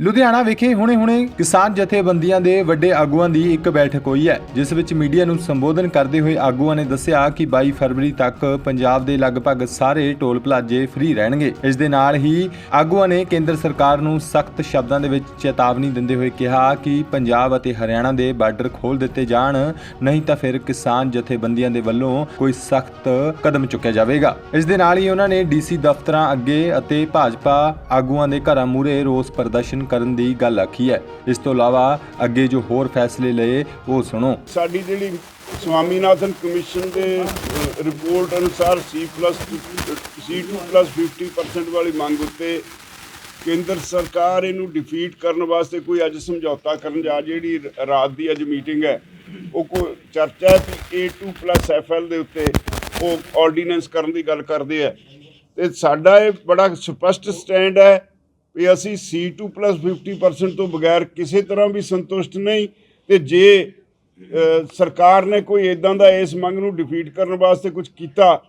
ਲੁਧਿਆਣਾ ਵਿਖੇ ਹੁਣੇ-ਹੁਣੇ ਕਿਸਾਨ ਜਥੇਬੰਦੀਆਂ ਦੇ ਵੱਡੇ ਆਗੂਆਂ ਦੀ ਇੱਕ ਬੈਠਕ ਹੋਈ ਹੈ, ਜਿਸ ਵਿੱਚ ਮੀਡੀਆ ਨੂੰ ਸੰਬੋਧਨ ਕਰਦੇ ਹੋਏ ਆਗੂਆਂ ਨੇ ਦੱਸਿਆ ਕਿ 22 ਫਰਵਰੀ ਤੱਕ ਪੰਜਾਬ ਦੇ ਲਗਭਗ ਸਾਰੇ ਟੋਲ ਪਲਾਜ਼ੇ ਫ੍ਰੀ ਰਹਿਣਗੇ। ਇਸ ਦੇ ਨਾਲ ਹੀ ਆਗੂਆਂ ਨੇ ਕੇਂਦਰ ਸਰਕਾਰ ਨੂੰ ਸਖਤ ਸ਼ਬਦਾਂ ਦੇ ਵਿੱਚ ਚੇਤਾਵਨੀ ਦਿੰਦੇ ਹੋਏ ਕਿਹਾ ਕਿ ਪੰਜਾਬ ਅਤੇ ਹਰਿਆਣਾ ਦੇ ਬਾਰਡਰ ਖੋਲ ਦਿੱਤੇ ਜਾਣ, ਨਹੀਂ ਤਾਂ ਫਿਰ ਕਿਸਾਨ ਜਥੇਬੰਦੀਆਂ ਦੇ ਵੱਲੋਂ ਕੋਈ ਸਖਤ ਕਦਮ ਚੁੱਕਿਆ ਜਾਵੇਗਾ। ਇਸ ਦੇ ਨਾਲ ਹੀ ਉਹਨਾਂ ਨੇ ਡੀਸੀ ਦਫ਼ਤਰਾਂ ਅੱਗੇ ਅਤੇ ਭਾਜਪਾ ਆਗੂਆਂ ਦੇ ਘਰਾਂ ਮੂਹਰੇ ਰੋਸ ਪ੍ਰਦਰਸ਼ਨ ਕਰਨ ਦੀ ਗੱਲ ਆਖੀ ਹੈ। ਇਸ ਤੋਂ ਇਲਾਵਾ ਅੱਗੇ ਜੋ ਹੋਰ ਫੈਸਲੇ ਲਏ, ਉਹ ਸੁਣੋ। ਸਾਡੀ ਜਿਹੜੀ ਸਵਾਮੀਨਾਥਨ ਕਮਿਸ਼ਨ ਦੇ ਰਿਪੋਰਟ ਅਨੁਸਾਰ C+ C2+ 50% ਵਾਲੀ ਮੰਗ ਉੱਤੇ ਕੇਂਦਰ ਸਰਕਾਰ ਇਹਨੂੰ ਡਿਫੀਟ ਕਰਨ ਵਾਸਤੇ ਕੋਈ ਅੱਜ ਸਮਝੌਤਾ ਕਰਨ ਜਾ ਜਿਹੜੀ ਰਾਤ ਦੀ ਅੱਜ ਮੀਟਿੰਗ ਹੈ, ਉਹ ਕੋ, ਚਰਚਾ ਹੈ ਕਿ A2+FL ਦੇ ਉੱਤੇ ਉਹ ਆਰਡੀਨੈਂਸ ਕਰਨ ਦੀ ਗੱਲ ਕਰਦੇ ਆ ਤੇ ਸਾਡਾ ਇਹ ਬੜਾ ਸਪਸ਼ਟ ਸਟੈਂਡ ਹੈ ਵੀ ਅਸੀਂ C2+50% ਤੋਂ ਬਗੈਰ ਕਿਸੇ ਤਰ੍ਹਾਂ ਵੀ ਸੰਤੁਸ਼ਟ ਨਹੀਂ ਤੇ ਜੇ ਸਰਕਾਰ ਨੇ ਕੋਈ ਇਦਾਂ ਦਾ ਇਸ ਮੰਗ ਨੂੰ ਡਿਫੀਟ ਕਰਨ ਵਾਸਤੇ ਕੁਝ ਕੀਤਾ,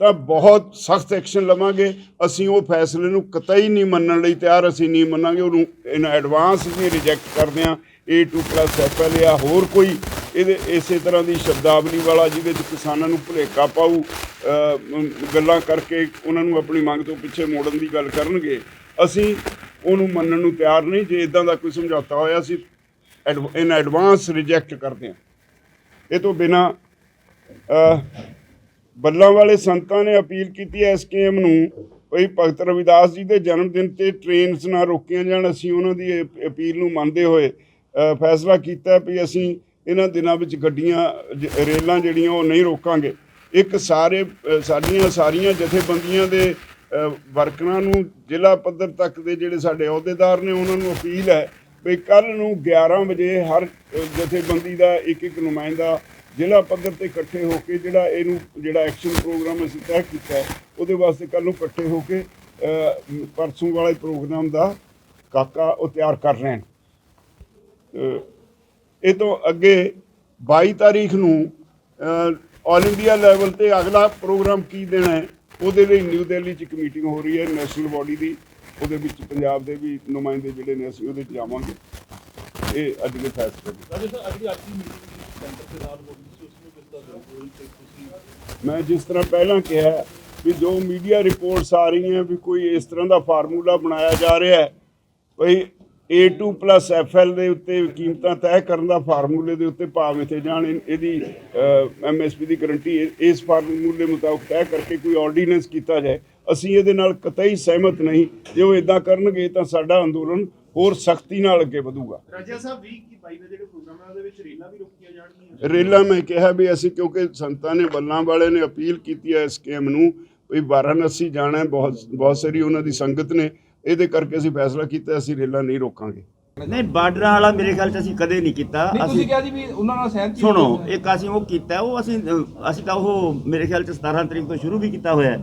ਤਾਂ ਬਹੁਤ ਸਖਤ ਐਕਸ਼ਨ ਲਵਾਂਗੇ। ਅਸੀਂ ਉਹ ਫੈਸਲੇ ਨੂੰ ਕਤਈ ਨਹੀਂ ਮੰਨਣ ਲਈ ਤਿਆਰ, ਅਸੀਂ ਨਹੀਂ ਮੰਨਾਂਗੇ। ਉਹਨੂੰ ਇਨ ਐਡਵਾਂਸ ਵੀ ਰਿਜੈਕਟ ਕਰਦੇ ਹਾਂ। A2+FL ਜਾਂ ਹੋਰ ਕੋਈ ਇਹਦੇ, ਇਸੇ ਤਰ੍ਹਾਂ ਦੀ ਸ਼ਬਦਾਵਲੀ ਵਾਲਾ ਜਿਹਦੇ ਚ ਕਿਸਾਨਾਂ ਨੂੰ ਭੁਲੇਖਾ ਪਾਊ ਗੱਲਾਂ ਕਰਕੇ ਉਹਨਾਂ ਨੂੰ ਆਪਣੀ ਮੰਗ ਤੋਂ ਪਿੱਛੇ ਮੋੜਨ ਦੀ ਗੱਲ ਕਰਨਗੇ। ਅਸੀਂ ਉਹਨੂੰ ਮੰਨਣ ਨੂੰ ਤਿਆਰ ਨਹੀਂ, ਜੇ ਇਦਾਂ ਦਾ ਕੋਈ ਸਮਝੌਤਾ ਹੋਇਆ, ਅਸੀਂ ਇਨ ਐਡਵਾਂਸ ਰਿਜੈਕਟ ਕਰਦੇ ਹਾਂ। ਇਹ ਤੋਂ ਬਿਨਾ ਬੱਲਾਂ ਵਾਲੇ ਸੰਤਾਂ ਨੇ ਅਪੀਲ ਕੀਤੀ ਹੈ ਐਸਕੇਐਮ ਨੂੰ, ਭਈ ਭਗਤ ਰਵਿਦਾਸ ਜੀ ਦੇ ਜਨਮ ਦਿਨ ਤੇ ਟ੍ਰੇਨਸ ਨਾ ਰੋਕੀਆਂ ਜਾਣ, ਅਸੀਂ ਉਹਨਾਂ ਦੀ ਇਹ ਅਪੀਲ ਨੂੰ ਮੰਨਦੇ ਹੋਏ ਫੈਸਲਾ ਕੀਤਾ ਵੀ ਅਸੀਂ ਇਹਨਾਂ ਦਿਨਾਂ ਵਿੱਚ ਗੱਡੀਆਂ, ਜ- ਰੇਲਾਂ ਜਿਹੜੀਆਂ ਉਹ ਨਹੀਂ ਰੋਕਾਂਗੇ। ਇੱਕ ਸਾਰੇ ਸਾਡੀਆਂ ਸਾਰੀਆਂ ਜਥੇਬੰਦੀਆਂ ਦੇ ਵਰਕਰਾਂ ਨੂੰ ਜ਼ਿਲ੍ਹਾ ਪੱਧਰ ਤੱਕ ਦੇ ਜਿਹੜੇ ਸਾਡੇ ਅਹੁਦੇਦਾਰ ਨੇ, ਉਹਨਾਂ ਨੂੰ ਅਪੀਲ ਹੈ ਵੀ ਕੱਲ ਨੂੰ 11 ਵਜੇ ਹਰ ਜਥੇਬੰਦੀ ਦਾ ਇੱਕ ਇੱਕ ਨੁਮਾਇੰਦਾ ਜ਼ਿਲ੍ਹਾ ਪੱਧਰ ਤੇ ਇਕੱਠੇ ਹੋ ਕੇ ਜਿਹੜਾ ਇਹਨੂੰ, ਜਿਹੜਾ ਐਕਸ਼ਨ ਪ੍ਰੋਗਰਾਮ ਅਸੀਂ ਤੈਅ ਕੀਤਾ ਉਹਦੇ ਵਾਸਤੇ ਕੱਲ ਨੂੰ ਇਕੱਠੇ ਹੋ ਕੇ ਪਰਸੋਂ ਵਾਲੇ ਪ੍ਰੋਗਰਾਮ ਦਾ ਕਾਕਾ ਉਹ ਤਿਆਰ ਕਰ ਰਹੇ ਹਨ ਇਹ ਤੋਂ ਅੱਗੇ 22 ਤਾਰੀਖ ਨੂੰ ਆਲ ਇੰਡੀਆ ਲੈਵਲ ਤੇ ਅਗਲਾ ਪ੍ਰੋਗਰਾਮ ਕੀ ਦੇਣਾ ਹੈ ਉਹਦੇ ਲਈ ਨਿਊ ਦਿੱਲੀ 'ਚ ਇੱਕ ਮੀਟਿੰਗ ਹੋ ਰਹੀ ਹੈ ਨੈਸ਼ਨਲ ਬਾਡੀ ਦੀ। ਉਹਦੇ ਵਿੱਚ ਪੰਜਾਬ ਦੇ ਵੀ ਨੁਮਾਇੰਦੇ ਜਿਹੜੇ ਨੇ ਅਸੀਂ ਉਹਦੇ 'ਚ ਜਾਵਾਂਗੇ। ਇਹ ਅੱਜ ਦੇ ਫੈਸਲੇ ਮੈਂ ਜਿਸ ਤਰ੍ਹਾਂ ਪਹਿਲਾਂ ਕਿਹਾ ਵੀ ਜੋ ਮੀਡੀਆ ਰਿਪੋਰਟਸ ਆ ਰਹੀਆਂ ਵੀ ਕੋਈ ਇਸ ਤਰ੍ਹਾਂ ਦਾ ਫਾਰਮੂਲਾ ਬਣਾਇਆ ਜਾ ਰਿਹਾ ਹੈ ਭਈ A2+FL ਦੇ ਉੱਤੇ ਕੀਮਤਾਂ ਤੈਅ ਕਰਨ ਦਾ ਫਾਰਮੂਲੇ ਦੇ ਉੱਤੇ ਭਾਅ ਮਿੱਥੇ ਜਾਣ। ਇਹਦੀ ਐਮਐਸਪੀ ਦੀ ਗਰੰਟੀ ਇਸ ਫਾਰਮੂਲੇ ਮੁਤਾਬਕ ਤੈਅ ਕਰਕੇ ਕੋਈ ਆਰਡੀਨੈਂਸ ਕੀਤਾ ਜਾਏ। ਅਸੀਂ ਇਹਦੇ ਨਾਲ ਕਤਈ ਸਹਿਮਤ ਨਹੀਂ। ਜੇ ਉਹ ਇਦਾਂ ਕਰਨਗੇ ਤਾਂ ਸਾਡਾ ਅੰਦੋਲਨ ਹੋਰ ਸਖਤੀ ਨਾਲ ਅੱਗੇ ਵਧੂਗਾ। ਰਾਜਾ ਸਾਹਿਬ 20 ਕੀ 22 ਦਾ ਜਿਹੜੇ ਪ੍ਰੋਗਰਾਮ ਹੈ ਉਹਦੇ ਵਿੱਚ ਰੇਲਾਂ ਵੀ ਰੋਕੀਆਂ ਜਾਣਗੀਆਂ? ਰੇਲਾ ਮੈਂ ਕਿਹਾ ਵੀ ਅਸੀਂ ਕਿਉਂਕਿ ਸੰਤਾਂ ਨੇ ਬੱਲਾਂ ਵਾਲੇ ਨੇ ਅਪੀਲ ਕੀਤੀ ਹੈ ਇਸ ਸਕੀਮ ਨੂੰ ਵੀ ਵਾਰਾਣਸੀ ਜਾਣਾ ਬਹੁਤ ਬਹੁਤ ਸਾਰੀ ਉਹਨਾਂ ਦੀ ਸੰਗਤ ਨੇ ਇਹਦੇ ਕਰਕੇ ਅਸੀਂ ਫੈਸਲਾ ਕੀਤਾ ਅਸੀਂ ਰੇਲਾ ਨਹੀਂ ਰੋਕਾਂਗੇ। ਨਹੀਂ ਬਾਰਡਰਾਂ ਵਾਲਾ ਮੇਰੇ ਖਿਆਲ ਚ ਅਸੀਂ ਕਦੇ ਨਹੀਂ ਕੀਤਾ। ਨਹੀਂ ਤੁਸੀਂ ਕਿਹਾ ਜੀ ਵੀ ਉਹਨਾਂ ਨਾਲ ਸਹਿਮਤੀ ਸੁਣੋ ਇੱਕ ਅਸੀਂ ਉਹ ਕੀਤਾ ਉਹ ਅਸੀਂ ਅਸੀਂ ਤਾਂ ਉਹ ਮੇਰੇ ਖਿਆਲ ਚ 17 ਤਰੀਕ ਤੋਂ ਸ਼ੁਰੂ ਵੀ ਕੀਤਾ ਹੋਇਆ ਹੈ।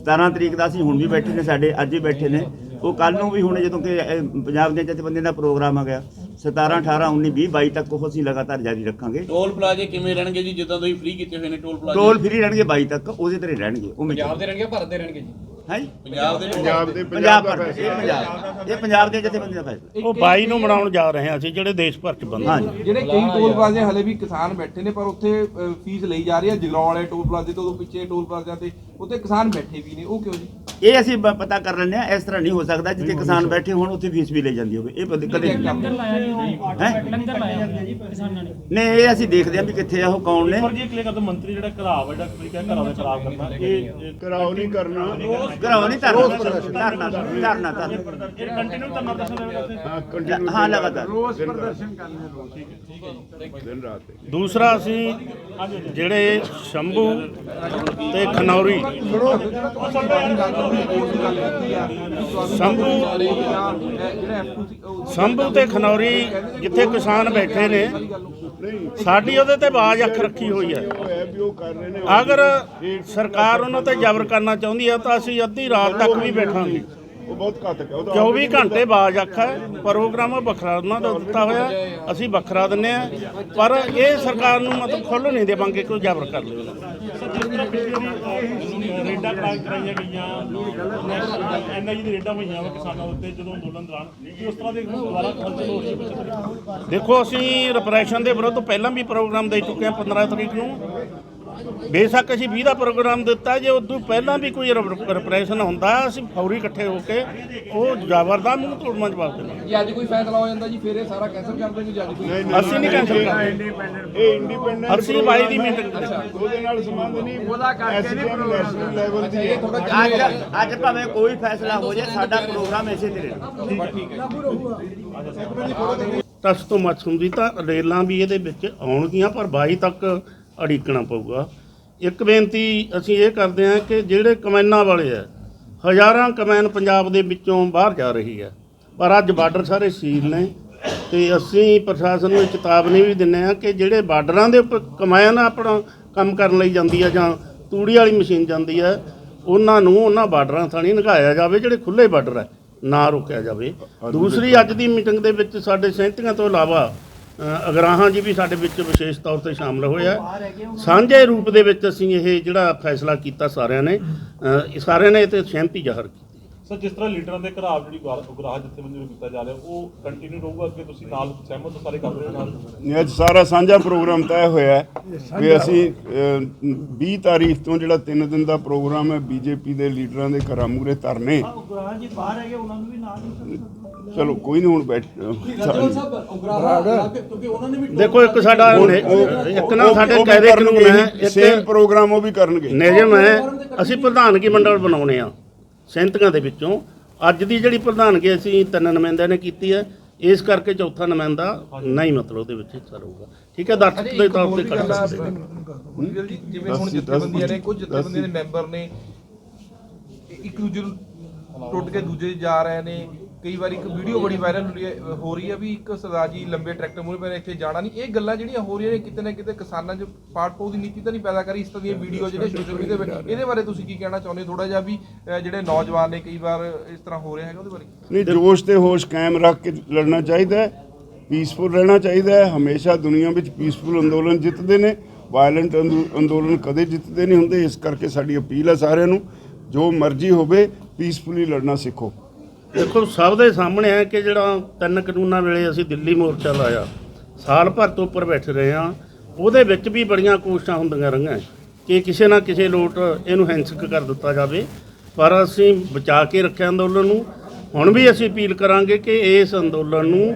17 ਤਰੀਕ ਦਾ ਅਸੀਂ ਹੁਣ ਵੀ ਬੈਠੇ ਨੇ ਸਾਡੇ ਅੱਜ ਹੀ ਬੈਠੇ ਨੇ। ਉਹ ਕੱਲ ਨੂੰ ਵੀ ਹੁਣ ਜਦੋਂ ਕਿ ਪੰਜਾਬ ਦੇ ਜਥੇਬੰਦੀਆਂ ਦਾ ਪ੍ਰੋਗਰਾਮ ਆ ਗਿਆ। 17 18 19 20 22 ਤੱਕ ਉਹ ਅਸੀਂ ਲਗਾਤਾਰ ਜਾਰੀ ਰੱਖਾਂਗੇ। ਟੋਲ ਪਲਾਜ਼ੇ ਕਿਵੇਂ ਰਹਿਣਗੇ ਜੀ? ਜਿੱਦਾਂ ਤੁਸੀਂ ਫ੍ਰੀ ਕੀਤੇ ਹੋਏ ਨੇ ਟੋਲ ਪਲਾਜ਼ੇ। ਟੋਲ ਫ੍ਰੀ ਰਹਿਣਗੇ 22 ਤੱਕ ਉਹਦੇ ਤੇ ਰਹਿਣਗੇ ਉਹ ਪੰਜਾਬ ਦੇ ਰਹਿਣਗੇ ਭਾਰਤ ਦੇ ਰਹਿਣਗੇ ਜੀ? ਹੈ? ਪੰਜਾਬ ਦੇ ਪੰਜਾਬ ਦੇ ਪੰਜਾਬ ਦਾ ਭਰ ਇਹ ਫੈਸਲਾ ਪੰਜਾਬ ਇਹ ਪੰਜਾਬ ਦੇ ਦਾ ਫੈਸਲਾ। ਉਹ 22 ਨੂੰ ਮਨਾਉਣ ਜਾ ਰਹੇ ਹਾਂ ਅਸੀਂ ਜਿਹੜੇ ਦੇਸ਼ ਭਰ ਚ ਬੰਦੇ ਹਾਂਜੀ। ਜਿਹੜੇ ਕਈ ਟੋਲ ਪਲਾਜ਼ੇ ਹਲੇ ਵੀ ਕਿਸਾਨ ਬੈਠੇ ਨੇ ਪਰ ਉੱਥੇ ਫੀਸ ਲਈ ਜਾ ਰਹੀ ਹੈ। ਜਗਰਾਉਂ ਵਾਲੇ ਟੋਲ ਪਲਾਜ਼ੇ ਤੋਂ ਉਦੋਂ ਪਿੱਛੇ ਟੋਲ ਪਲਾਜ਼ਿਆਂ ਤੇ ਉੱਥੇ ਕਿਸਾਨ ਬੈਠੇ ਵੀ ਨੇ। ਉਹ ਕਿਉਂ ਜੀ? ਇਹ ਅਸੀਂ ਬ- ਪਤਾ ਕਰ ਲੈਂਦੇ ਆ ਇਸ ਤਰ੍ਹਾਂ ਨਹੀਂ ਹੋ ਸਕਦਾ ਜਿੱਥੇ ਕਿਸਾਨ ਬੈਠੇ ਹੋਣ ਉੱਥੇ ਫੀਸ ਵੀ ਲਈ ਜਾਂਦੀ ਹੋਵੇ। ਇਹ ਕਦੇ ਕਦੇ ਨਹੀਂ ਲੰਗਰ ਲਾਇਆ ਜੀ ਹੈਂ? ਲੰਗਰ ਲਾਇਆ ਹੋਇਆ ਜੀ ਕਿਸਾਨਾਂ ਨੇ। ਨਹੀਂ ਇਹ ਅਸੀਂ ਦੇਖਦੇ ਹਾਂ ਵੀ ਕਿੱਥੇ ਆ ਉਹ ਕੌਣ ਨੇ। ਪਰ ਜੀ ਕਲੀਅਰ ਕਰਦਾ ਮੰਤਰੀ ਜਿਹੜਾ ਘਰਾਵ ਹੈ ਜਿਹੜਾ ਤੁਸੀਂ ਕਿਹਾ ਘਰਾਂ ਦਾ ਖਰਾਬ ਕਰਨਾ। ਇਹ ਇਹ ਕਰਾਓ ਨਹੀਂ ਕਰਨਾ। ਘਰੋਂ ਨਹੀਂ ਧਰਨਾ ਧਰਨਾ ਧਰਨਾ ਧਰਨਾ ਇਹ ਕੰਟੀਨਿਊ ਕਰਨਾ ਦੱਸਣ ਦੇਵੇਗਾ ਉੱਥੇ ਹਾਂ ਕੰਟੀਨਿਊ ਹਾਂ ਲਗਾਤਾਰ। ਰੋਜ਼ ਪ੍ਰਦਰਸ਼ਨ ਕਰਨੇ ਦਿਨ ਰਾਤ। ਤੇ ਦੂਸਰਾ ਅਸੀਂ ਜਿਹੜੇ ਸ਼ੰਭੂ ਤੇ ਖਨੌਰੀ। ਸ਼ੰਭੂ ਸ਼ੰਭੂ ਤੇ ਖਨੌਰੀ ਜਿੱਥੇ ਕਿਸਾਨ ਬੈਠੇ ਨੇ, ਸਾਡੀ ਉਹਦੇ ਤੇ ਬਾਜ਼ ਅੱਖ ਰੱਖੀ ਹੋਈ ਹੈ। ਅਗਰ ਸਰਕਾਰ ਉਹਨਾਂ ਤੇ ਜ਼ਬਰ ਕਰਨਾ ਚਾਹੁੰਦੀ ਹੈ ਤਾਂ ਅਸੀਂ ਅੱਧੀ ਰਾਤ ਤੱਕ ਵੀ ਬੈਠਾਂਗੇ। ਉਹ ਬਹੁਤ ਘਾਤਕ ਹੈ। ਉਹ ਤਾਂ 24 ਘੰਟੇ ਬਾਜ ਆਖਾ ਹੈ, ਪ੍ਰੋਗਰਾਮ ਵੱਖਰਾ ਉਹਨਾਂ ਦਾ ਦਿੱਤਾ ਹੋਇਆ ਅਸੀਂ ਵੱਖਰਾ ਦਿੰਨੇ ਆ ਪਰ ਇਹ ਸਰਕਾਰ ਨੂੰ ਮਤਲਬ ਖੁੱਲ੍ਹ ਨਹੀਂ ਦੇਵਾਂਗੇ ਕੋਈ ਜ਼ਬਰ ਕਰ ਲਿਓ ਰੇਡਾਂ ਕਰਾ ਕਰਾਈਆਂ ਗਈਆਂ। ਐਨਆਈ ਦੀ ਰੇਡਾਂ ਹੋਈਆਂ ਵਾ ਕਿਸਾਨਾਂ ਉੱਤੇ ਜਦੋਂ ਅੰਦੋਲਨ ਦੌਰਾਨ। ਕੀ ਉਸ ਤਰ੍ਹਾਂ ਦੇ ਦੁਬਾਰਾ ਖਰਚੇ ਹੋ ਰਹੀ ਹੈ ਦੇਖੋ ਅਸੀਂ ਰਿਪਰੈਸ਼ਨ ਦੇ ਵਿਰੁੱਧ ਪਹਿਲਾਂ ਵੀ ਪ੍ਰੋਗਰਾਮ ਦੇ ਚੁੱਕੇ ਹਾਂ 15 ਤਰੀਕ ਨੂੰ। ਬੇਸ਼ੱਕ ਅਸੀਂ 20 ਦਾ ਪ੍ਰੋਗਰਾਮ ਦਿੱਤਾ ਜੇ ਉਦੋਂ ਪਹਿਲਾਂ ਵੀ ਕੋਈ ਰਿਪਰੈਸ਼ਨ ਹੁੰਦਾ ਅਸੀਂ ਫੌਰੀ ਇਕੱਠੇ ਹੋ ਕੇ ਉਹ ਜਾਵਰਦਾ ਮੂੰਹ ਤੋੜਨਾ ਜਵਾਬ ਦੇਣਾ ਜੇ ਅੱਜ ਕੋਈ ਫੈਸਲਾ ਹੋ ਜਾਂਦਾ ਜੀ ਫਿਰ ਇਹ ਸਾਰਾ ਕੈਂਸਲ ਕਰ ਦੇਣਗੇ ਜੀ ਅੱਜ ਕੋਈ ਅਸੀਂ ਨਹੀਂ ਕੈਂਸਲ ਕਰਦੇ। ਇਹ ਇੰਡੀਪੈਂਡੈਂਟ ਅਸੀਂ ਬਾਈ ਦੀ ਮੀਟਿੰਗ ਉਹਦੇ ਨਾਲ ਸੰਬੰਧ ਨਹੀਂ। ਉਹਦਾ ਕਰਕੇ ਨਹੀਂ ਨੈਸ਼ਨਲ ਲੈਵਲ ਦੀ ਹੈ। ਅੱਜ ਅੱਜ ਭਾਵੇਂ ਕੋਈ ਫੈਸਲਾ ਹੋ ਜਾਏ ਸਾਡਾ ਪ੍ਰੋਗਰਾਮ ਇਸੇ ਤੇ ਰਹਿਣਾ ਟਸ ਤੋਂ ਮੱਚ ਹੁੰਦੀ ਤਾਂ ਰੇਲਾਂ ਵੀ ਇਹਦੇ ਵਿੱਚ ਆਉਣਗੀਆਂ ਪਰ 22 ਤੱਕ ਅੜੀਕਣਾ ਪਊਗਾ। ਇੱਕ ਬੇਨਤੀ ਅਸੀਂ ਇਹ ਕਰਦੇ ਹਾਂ ਕਿ ਜਿਹੜੇ ਕਮੈਨਾਂ ਵਾਲੇ ਆ ਹਜ਼ਾਰਾਂ ਕਮੈਨ ਪੰਜਾਬ ਦੇ ਵਿੱਚੋਂ ਬਾਹਰ ਜਾ ਰਹੀ ਹੈ ਪਰ ਅੱਜ ਬਾਰਡਰ ਸਾਰੇ ਸੀਲ ਨੇ ਤੇ ਅਸੀਂ ਪ੍ਰਸ਼ਾਸਨ ਨੂੰ ਚੇਤਾਵਨੀ ਵੀ ਦਿੰਨੇ ਆ ਕਿ ਜਿਹੜੇ ਬਾਰਡਰਾਂ ਦੇ ਉੱਪਰ ਕਮੈਨ ਆਪਣਾ ਕੰਮ ਕਰਨ ਲਈ ਜਾਂਦੀ ਆ ਜਾਂ ਤੂੜੀ ਵਾਲੀ ਮਸ਼ੀਨ ਜਾਂਦੀ ਹੈ ਉਹਨਾਂ ਨੂੰ ਉਹਨਾਂ ਬਾਰਡਰਾਂ ਥਾਣੀ ਨਿਗਾਇਆ ਜਾਵੇ ਜਿਹੜੇ ਖੁੱਲੇ ਬਾਰਡਰ ਹੈ ਨਾ ਰੋਕਿਆ ਜਾਵੇ। ਦੂਸਰੀ ਅੱਜ ਦੀ ਮੀਟਿੰਗ ਦੇ ਵਿੱਚ ਸਾਡੇ ਸੈਂਤੀਆਂ ਤੋਂ ਇਲਾਵਾ ਅਗਰਾਹਾਂ ਜੀ ਵੀ ਸਾਡੇ ਵਿੱਚ ਵਿਸ਼ੇਸ਼ ਤੌਰ ਤੇ ਸ਼ਾਮਲ ਹੋਏ ਆ। ਸਾਂਝੇ ਰੂਪ ਦੇ ਵਿੱਚ ਅਸੀਂ ਇਹ ਜਿਹੜਾ ਫੈਸਲਾ ਕੀਤਾ ਸਾਰਿਆਂ ਨੇ ਅ, ਸਾਰਿਆਂ ਨੇ ਇਹ ਤੇ ਸਹਿਮਤੀ ਜ਼ਾਹਰ ਕੀਤੀ। ਸਰ ਜਿਸ ਤਰ੍ਹਾਂ ਲੀਡਰਾਂ ਦੇ ਘਰਾਵ ਜਿਹੜੀ ਉਗਰਾਹ ਜਥੇਬੰਦੀ ਨੂੰ ਕੀਤਾ ਜਾ ਰਿਹਾ ਉਹ ਕੰਟੀਨਿਊ ਰਹੂਗਾ ਅੱਗੇ ਤੁਸੀਂ ਨਾਲ ਸਹਿਮਤ ਹੋ ਸਾਰੇ ਕੰਮ ਦੇ ਨਾਲ? ਨੇ ਅੱਜ ਸਾਰਾ ਸਾਂਝਾ ਪ੍ਰੋਗਰਾਮ ਤੈਅ ਹੋਇਆ ਹੈ ਵੀ ਅਸੀਂ ਅਹ, 20 ਤਾਰੀਖ ਤੋਂ ਜਿਹੜਾ 3 ਦਿਨ ਦਾ ਪ੍ਰੋਗਰਾਮ ਹੈ ਬੀਜੇਪੀ ਦੇ ਲੀਡਰਾਂ ਦੇ ਘਰਾਂ ਮੂਹਰੇ ਧਰਨੇ। ਉਗਰਾਹਾਂ ਜੀ ਬਾਹਰ ਹੈਗੇ ਉਹਨਾਂ ਨੂੰ ਵੀ ਨਾਲ ਹੀ ਚਲੋ ਕੋਈ ਨਹੀਂ ਹੁਣ ਬੈਠ ਕਿਉਂਕਿ ਉਹਨਾਂ ਨੇ ਵੀ ਦੇਖੋ ਇੱਕ ਸਾਡਾ ਇੱਕ ਨਾ ਸਾਡੇ ਕਾਇਦੇ ਕਾਨੂੰਨ ਹੈ ਸੇਮ ਇੱਕ ਪ੍ਰੋਗਰਾਮ ਉਹ ਵੀ ਕਰਨਗੇ। ਨਿਯਮ ਹੈ ਅਸੀਂ ਪ੍ਰਧਾਨਗੀ ਮੰਡਲ ਬਣਾਉਣੇ ਆ ਸੈਂਤੀਆਂ ਦੇ ਵਿੱਚੋਂ। ਅੱਜ ਦੀ ਜਿਹੜੀ ਪ੍ਰਧਾਨਗੀ ਅਸੀਂ ਤਿੰਨ ਨੁਮਾਇੰਦਿਆਂ ਨੇ ਕੀਤੀ ਹੈ ਇਸ ਕਰਕੇ ਚੌਥਾ ਨੁਮਾਇੰਦਾ ਨਹੀਂ ਮਤਲਬ ਉਹਦੇ ਵਿੱਚ ਹਿੱਸਾ ਠੀਕ ਹੈ ਦਰਸ਼ਕ ਦੇ ਤੌਰ ਤੇ ਕਰ ਸਕਦੇ ਹਾਂ। ਜੀ ਜਿਵੇਂ ਹੁਣ ਦਸ ਜਥੇਬੰਦੀਆਂ ਨੇ ਕੁਝ ਜਥੇਬੰਦੀਆਂ ਦੇ। ਮੈਂਬਰ ਨੇ ਇੱਕ ਦੂਜੇ ਨੂੰ ਟੁੱਟ ਕੇ ਦੂਜੇ ਜਾ ਰਹੇ ਨੇ ਕਈ ਵਾਰੀ ਇੱਕ ਵੀਡੀਓ ਬੜੀ ਵਾਇਰਲ ਹੋ ਰਹੀ ਹੈ ਹੋ ਰਹੀ ਹੈ ਵੀ ਇੱਕ ਸਰਦਾਰ ਜੀ ਲੰਬੇ ਟਰੈਕਟਰ ਮੂਹਰੇ ਪੈ ਇੱਥੇ ਜਾਣਾ ਨਹੀਂ। ਇਹ ਗੱਲਾਂ ਜਿਹੜੀਆਂ ਹੋ ਰਹੀਆਂ ਨੇ, ਕਿਤੇ ਨਾ ਕਿਤੇ ਕਿਸਾਨਾਂ 'ਚ ਪਾਟ ਪਾਉ ਦੀ ਨੀਤੀ ਤਾਂ ਨਹੀਂ ਪੈਦਾ ਕਰੀ, ਇਸ ਤਰ੍ਹਾਂ ਦੀਆਂ ਵੀਡੀਓ ਜਿਹੜੇ ਸੋਸ਼ਲ ਮੀਡੀਆ ਤੇ ਇਹਦੇ ਬਾਰੇ ਤੁਸੀਂ ਕੀ ਕਹਿਣਾ ਚਾਹੁੰਦੇ ਥੋੜਾ ਜਿਹਾ ਵੀ ਜਿਹੜੇ ਨੌਜਵਾਨ ਨੇ ਕਈ ਵਾਰ ਇਸ ਤਰ੍ਹਾਂ ਹੋ ਰਿਹਾ ਹੈਗਾ ਉਹਦੇ ਬਾਰੇ? ਨਹੀਂ, ਜੋਸ਼ ਤੇ ਹੋਸ਼ ਕਾਇਮ ਰੱਖ ਕੇ ਲੜਨਾ ਚਾਹੀਦਾ ਹੈ ਪੀਸਫੁਲ ਰਹਿਣਾ ਚਾਹੀਦਾ ਹੈ। ਹਮੇਸ਼ਾ ਦੁਨੀਆ ਵਿੱਚ ਪੀਸਫੁਲ ਅੰਦੋਲਨ ਜਿੱਤਦੇ ਨੇ ਵਾਇਲੈਂਟ ਅੰਦੋਲਨ ਕਦੇ ਜਿੱਤਦੇ ਨਹੀਂ ਹੁੰਦੇ। ਇਸ ਕਰਕੇ ਸਾਡੀ ਅਪੀਲ ਹੈ ਸਾਰਿਆਂ ਨੂੰ, ਜੋ ਮਰਜ਼ੀ ਹੋਵੇ ਪੀਸਫੁਲੀ ਲੜਨਾ ਸਿੱਖੋ। ਦੇਖੋ, ਸਭ ਦੇ ਸਾਹਮਣੇ ਹੈ ਕਿ ਜਿਹੜਾ ਤਿੰਨ ਕਾਨੂੰਨਾਂ ਵੇਲੇ ਅਸੀਂ ਦਿੱਲੀ ਮੋਰਚਾ ਲਾਇਆ, ਸਾਲ ਭਰ ਤੋਂ ਉੱਪਰ ਬੈਠੇ ਰਹੇ ਹਾਂ, ਉਹਦੇ ਵਿੱਚ ਵੀ ਬੜੀਆਂ ਕੋਸ਼ਿਸ਼ਾਂ ਹੁੰਦੀਆਂ ਰਹੀਆਂ ਕਿ ਕਿਸੇ ਨਾ ਕਿਸੇ ਲੋਟ ਇਹਨੂੰ ਹਿੰਸਕ ਕਰ ਦਿੱਤਾ ਜਾਵੇ, ਪਰ ਅਸੀਂ ਬਚਾ ਕੇ ਰੱਖਿਆ ਅੰਦੋਲਨ ਨੂੰ। ਹੁਣ ਵੀ ਅਸੀਂ ਅਪੀਲ ਕਰਾਂਗੇ ਕਿ ਇਸ ਅੰਦੋਲਨ ਨੂੰ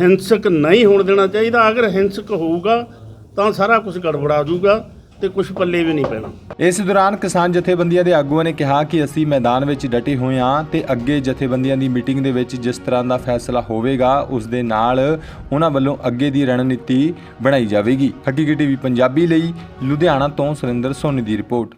ਹਿੰਸਕ ਨਹੀਂ ਹੋਣ ਦੇਣਾ ਚਾਹੀਦਾ। ਅਗਰ ਹਿੰਸਕ ਹੋਊਗਾ, ਤਾਂ ਸਾਰਾ ਕੁਝ ਗੜਬੜਾ ਜਾਊਗਾ। ਤੇ ਕੁਝ ਪੱਲੇ ਵੀ ਨਹੀਂ ਪੈਣਾ। ਇਸ ਦੌਰਾਨ ਕਿਸਾਨ ਜਥੇਬੰਦੀਆਂ ਦੇ ਆਗੂਆਂ ਨੇ ਕਿਹਾ ਕਿ ਅਸੀਂ ਮੈਦਾਨ ਵਿੱਚ ਡਟੇ ਹੋਏ ਹਾਂ ਤੇ ਅੱਗੇ ਜਥੇਬੰਦੀਆਂ ਦੀ ਮੀਟਿੰਗ ਦੇ ਵਿੱਚ ਜਿਸ ਤਰ੍ਹਾਂ ਦਾ ਫੈਸਲਾ ਹੋਵੇਗਾ, ਉਸ ਦੇ ਨਾਲ ਉਹਨਾਂ ਵੱਲੋਂ ਅੱਗੇ ਦੀ ਰਣਨੀਤੀ ਬਣਾਈ ਜਾਵੇਗੀ। ਹਕੀਕੀ ਟੀਵੀ ਪੰਜਾਬੀ ਲਈ ਲੁਧਿਆਣਾ ਤੋਂ ਸੁਰਿੰਦਰ ਸੋਨੀ ਦੀ ਰਿਪੋਰਟ।